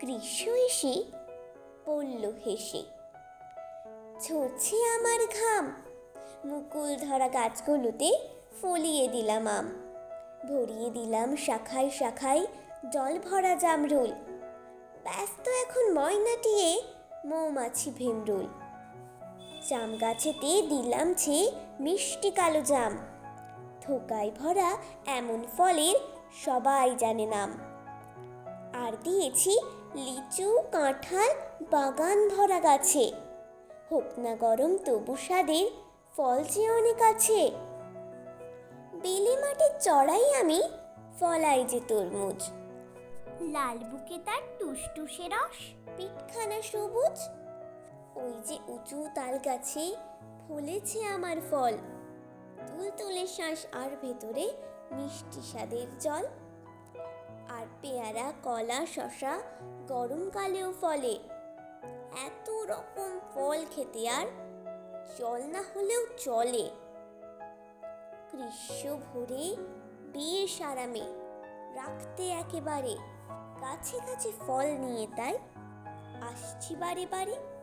গ্রীষ্ম এসে পড়ল হেসে ঝরছে আমার ঘাম। মুকুল ধরা গাছগুলোতে ফলিয়ে দিলাম আম। ভরিয়ে দিলাম শাখায় শাখায় জল ভরা জামরুল। ব্যস্ত এখন ময়নাটিয়ে মৌমাছি ভীমরুল। জাম গাছেতে দিলাম ছে মিষ্টি কালো জাম। থোকায় ভরা এমন ফলের সবাই জানে নাম। আর দিয়েছি লিচু, কাঁঠাল, বাগান ভরা গাছে। হোক না গরম, তবু স্বাদের ফল যে অনেক আছে। বেলে মাঠে চড়াই আমি ফলাই যে তরমুজ। লাল বুকে তার টুসটুসে রস, পিঠখানা সবুজ। ওই যে উঁচু তাল গাছে ফলেছে আমার ফল। তুলতুলে শ্বাস আর ভেতরে মিষ্টি স্বাদের জল। আর পেয়ারা, কলা শশা গরমকালেও ফলে। এত রকম ফল খেতে আর জল না হলেও চলে। গ্রীষ্ম ভরে বেশ আরামে, রাখতে একেবারে। কাছে কাছে ফল নিয়ে তাই আসছি বারে বারে।